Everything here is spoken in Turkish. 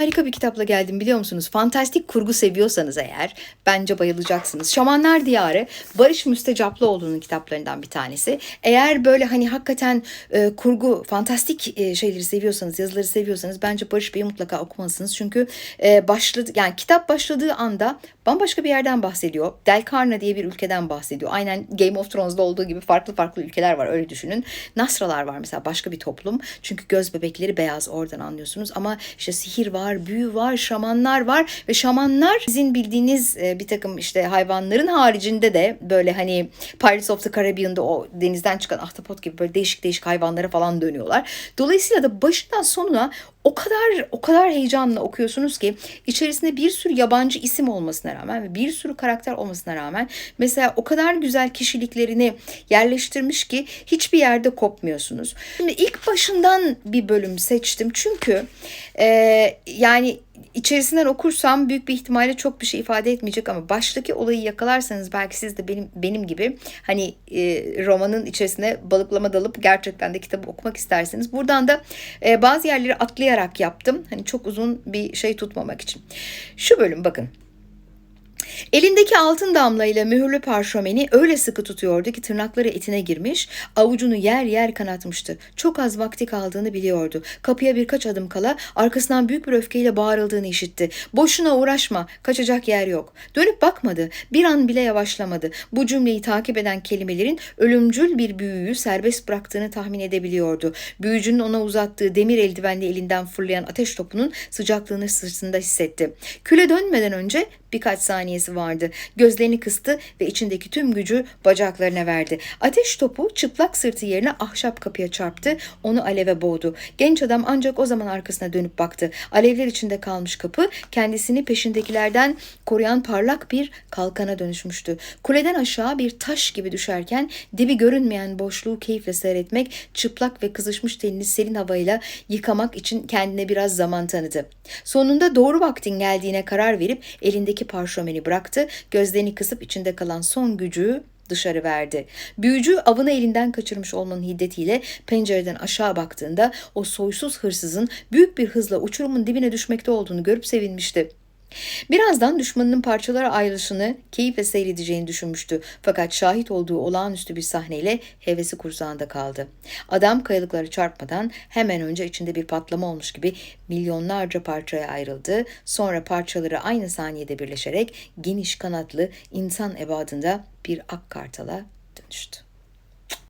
Harika bir kitapla geldim biliyor musunuz? Fantastik kurgu seviyorsanız eğer bence bayılacaksınız. Şamanlar Diyarı Barış Müstecaplıoğlu'nun kitaplarından bir tanesi. Eğer böyle hani hakikaten e, kurgu, fantastik e, şeyleri seviyorsanız, yazıları seviyorsanız bence Barış Bey'i mutlaka okumalısınız. Çünkü e, başladı yani kitap başladığı anda bambaşka bir yerden bahsediyor. Delkarna diye bir ülkeden bahsediyor. Aynen Game of Thrones'da olduğu gibi farklı farklı ülkeler var öyle düşünün. Nasralar var mesela başka bir toplum. Çünkü göz bebekleri beyaz oradan anlıyorsunuz. Ama işte sihir var, büyü var, şamanlar var ve şamanlar sizin bildiğiniz e, bir takım işte hayvanların haricinde de böyle hani Pirates of the Caribbean'da o denizden çıkan ahtapot gibi böyle değişik değişik hayvanlara falan dönüyorlar. Dolayısıyla da başından sonuna o kadar o kadar heyecanla okuyorsunuz ki içerisinde bir sürü yabancı isim olmasına rağmen ve bir sürü karakter olmasına rağmen mesela o kadar güzel kişiliklerini yerleştirmiş ki hiçbir yerde kopmuyorsunuz. Şimdi ilk başından bir bölüm seçtim çünkü e, yani içerisinden okursam büyük bir ihtimalle çok bir şey ifade etmeyecek ama baştaki olayı yakalarsanız belki siz de benim benim gibi hani e, romanın içerisine balıklama dalıp gerçekten de kitabı okumak isterseniz buradan da e, bazı yerleri atlayarak yaptım. Hani çok uzun bir şey tutmamak için. Şu bölüm bakın. Elindeki altın damlayla mühürlü parşömeni öyle sıkı tutuyordu ki tırnakları etine girmiş, avucunu yer yer kanatmıştı. Çok az vakti kaldığını biliyordu. Kapıya birkaç adım kala arkasından büyük bir öfkeyle bağırıldığını işitti. Boşuna uğraşma, kaçacak yer yok. Dönüp bakmadı, bir an bile yavaşlamadı. Bu cümleyi takip eden kelimelerin ölümcül bir büyüyü serbest bıraktığını tahmin edebiliyordu. Büyücünün ona uzattığı demir eldivenli elinden fırlayan ateş topunun sıcaklığını sırtında hissetti. Küle dönmeden önce birkaç saniyesi vardı. Gözlerini kıstı ve içindeki tüm gücü bacaklarına verdi. Ateş topu çıplak sırtı yerine ahşap kapıya çarptı. Onu aleve boğdu. Genç adam ancak o zaman arkasına dönüp baktı. Alevler içinde kalmış kapı kendisini peşindekilerden koruyan parlak bir kalkana dönüşmüştü. Kuleden aşağı bir taş gibi düşerken dibi görünmeyen boşluğu keyifle seyretmek, çıplak ve kızışmış tenini serin havayla yıkamak için kendine biraz zaman tanıdı. Sonunda doğru vaktin geldiğine karar verip elindeki parşömeni bıraktı, gözlerini kısıp içinde kalan son gücü dışarı verdi. Büyücü avını elinden kaçırmış olmanın hiddetiyle pencereden aşağı baktığında o soysuz hırsızın büyük bir hızla uçurumun dibine düşmekte olduğunu görüp sevinmişti. Birazdan düşmanının parçalara ayrılışını keyifle seyredeceğini düşünmüştü. Fakat şahit olduğu olağanüstü bir sahneyle hevesi kursağında kaldı. Adam kayalıklara çarpmadan hemen önce içinde bir patlama olmuş gibi milyonlarca parçaya ayrıldı. Sonra parçaları aynı saniyede birleşerek geniş kanatlı insan ebadında bir ak kartala dönüştü.